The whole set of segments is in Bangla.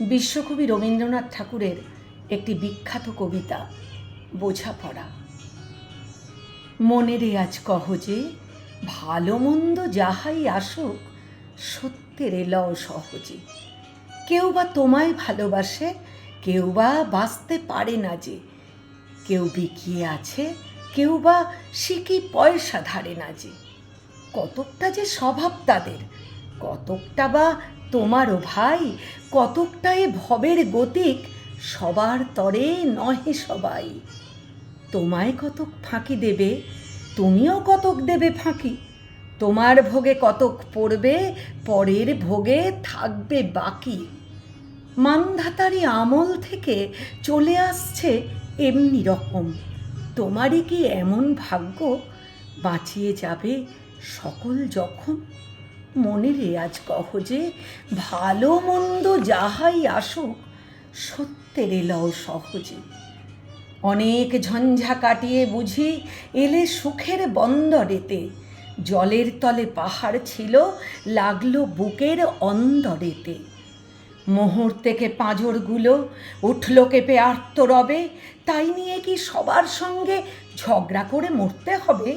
বিশ্বকবি রবীন্দ্রনাথ ঠাকুরের একটি বিখ্যাত কবিতা, বোঝাপড়া। মনের আজ কহ যে, ভালো মন্দ যাহাই আসুক, সত্যের এলাও সহজে। কেউ বা তোমায় ভালোবাসে, কেউ বা বাঁচতে পারে না যে। কেউ বিকিয়ে আছে, কেউ বা সিকি পয়সা ধারে না যে। কতকটা যে স্বভাব তাদের, কতকটা বা তোমারও ভাই কতকটা এ ভবের গতিক, সবার তরে নহে সবাই। তোমায় কতক ফাঁকি দেবে, তুমিও কতক দেবে ফাঁকি। তোমার ভোগে কতক পড়বে, পরের ভোগে থাকবে বাকি। মানধাতারি আমল থেকে চলে আসছে এমনি রকম। তোমারই কি এমন ভাগ্য, বাঁচিয়ে যাবে সকল জখম মনে আজ কহ যে, ভালো মন্দ যাহাই আসুক সত্যের এলাও সহজে। অনেক ঝঞ্ঝা কাটিয়ে বুঝি, এলে সুখের বন্দরেতে। জলের তলে পাহাড় ছিল, লাগল বুকের অন্দরেতে। মুহূর্তেকে পাঁজরগুলো, উঠল কেঁপে আর্ত রবে তাই নিয়ে কি সবার সঙ্গে ঝগড়া করে মরতে হবে?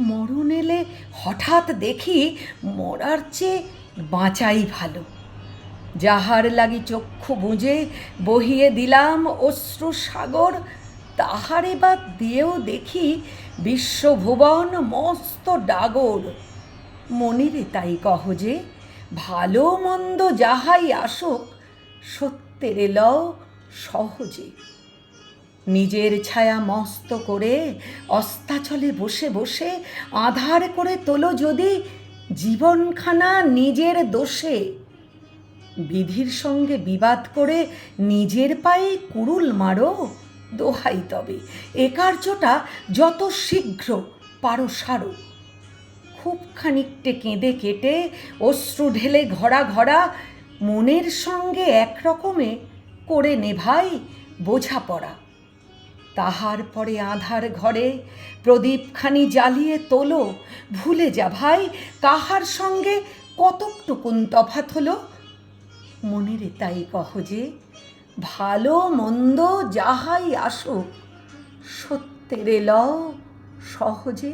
মরণ এলে হঠাৎ দেখি মরার চেয়ে বাঁচাই ভালো। যাহার লাগি চক্ষু বুঝে বহিয়ে দিলাম অশ্রু সাগর, তাহারে বা দিয়েও দেখি বিশ্বভুবন মস্ত ডাগর। মনেরে তাই কহ যে, ভালো মন্দ যাহাই আসুক, সত্যের লও সহজে। নিজের ছায়া মস্ত করে অস্তাচলে বসে বসে আধার করে তোলো যদি জীবনখানা নিজের দোষে। বিধির সঙ্গে বিবাদ করে নিজের পায়ে কুড়ুল মারো, দোহাই তবে। এ কার্যটা যত শীঘ্র পারো সারো। খুব খানিকটে কেঁদে কেটে অশ্রু ঢেলে ঘরা ঘরা মনের সঙ্গে একরকমে করে নে ভাই বোঝাপড়া। তাহার পরে আধার ঘরে প্রদীপখানি জ্বালিয়ে তোলো। ভুলে যা ভাই কাহার সঙ্গে কতকটুকুন তফাত হলো? মনের তাই কহ যে, ভালো মন্দ যাহাই আসুক, সত্যের লও সহজে।